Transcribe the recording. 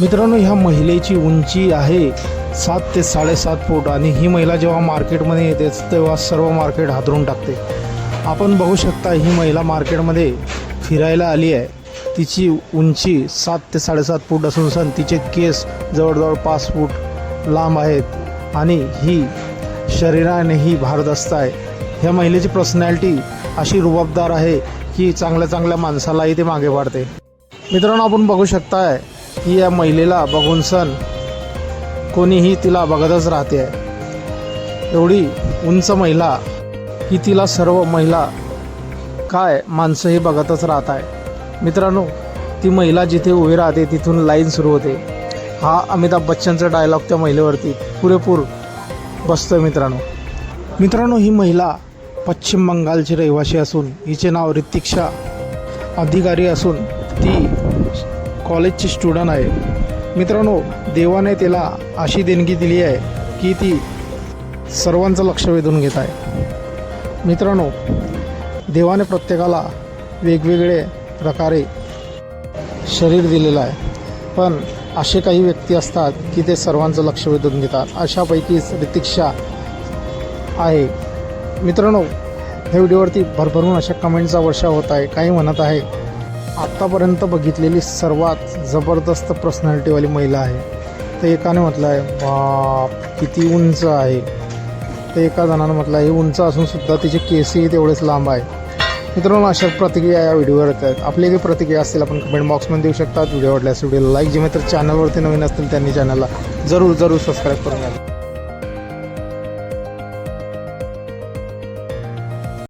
मित्रांनो ह्या महिलेची उंची आहे सात ते साडेसात फूट आणि ही महिला जेव्हा मार्केटमध्ये येते तेव्हा सर्व मार्केट हादरून टाकते. आपण बघू शकता ही महिला मार्केटमध्ये फिरायला आली आहे. तिची उंची सात ते साडेसात फूट असून सण तिचे केस जवळजवळ पाच फूट लांब आहेत आणि ही शरीराने ही भारदस्त आहे. ह्या महिलेची पर्सनॅलिटी अशी रुबाबदार आहे की चांगल्या चांगल्या माणसालाही ते मागे पाडते. मित्रांनो आपण बघू शकताय की या महिलेला बघून सण कोणीही तिला बघतच राहते. आहे एवढी उंच महिला की तिला सर्व महिला काय माणसंही बघतच राहत आहे. मित्रांनो ती महिला जिथे उभी राहते तिथून लाईन सुरू होते. हा अमिताभ बच्चनचा डायलॉग त्या महिलेवरती पुरेपूर बसतोय मित्रांनो. मित्रांनो ही महिला पश्चिम बंगालची रहिवासी असून हिचे नाव रितिक्षा अधिकारी असून ती कॉलेजची स्टुडंट आहे. मित्रांनो देवाने तिला अशी देणगी दिली आहे की ती सर्वांचं लक्ष वेधून घेत आहे. मित्रांनो देवाने प्रत्येकाला वेगवेगळे प्रकारे शरीर दिलेलं आहे. पण असे काही व्यक्ती असतात की ते सर्वांचं लक्ष वेधून घेतात. अशापैकीच रितिक्षा आहे. मित्रांनो ह्या व्हिडिओवरती भरभरून अशा कमेंटचा वर्षा होत आहे. काही म्हणत आहे आत्तापर्यंत बघितलेली सर्वात जबरदस्त पर्सनॅलिटीवाली महिला आहे. तर एकाने म्हटलं आहे किती उंच आहे. तर एका जणानं म्हटलं आहे, उंच असूनसुद्धा तिचे केसही तेवढेच लांब आहे. मित्रांनो अशा प्रतिक्रिया या व्हिडिओवर येत आहेत. आपली जी प्रतिक्रिया असतील आपण कमेंट बॉक्समध्ये देऊ शकतात व्हिडिओ आवडल्यास व्हिडिओला लाईक जे मित्र चॅनलवरती नवीन असतील त्यांनी चॅनलला जरूर जरूर सबस्क्राईब करून घ्या.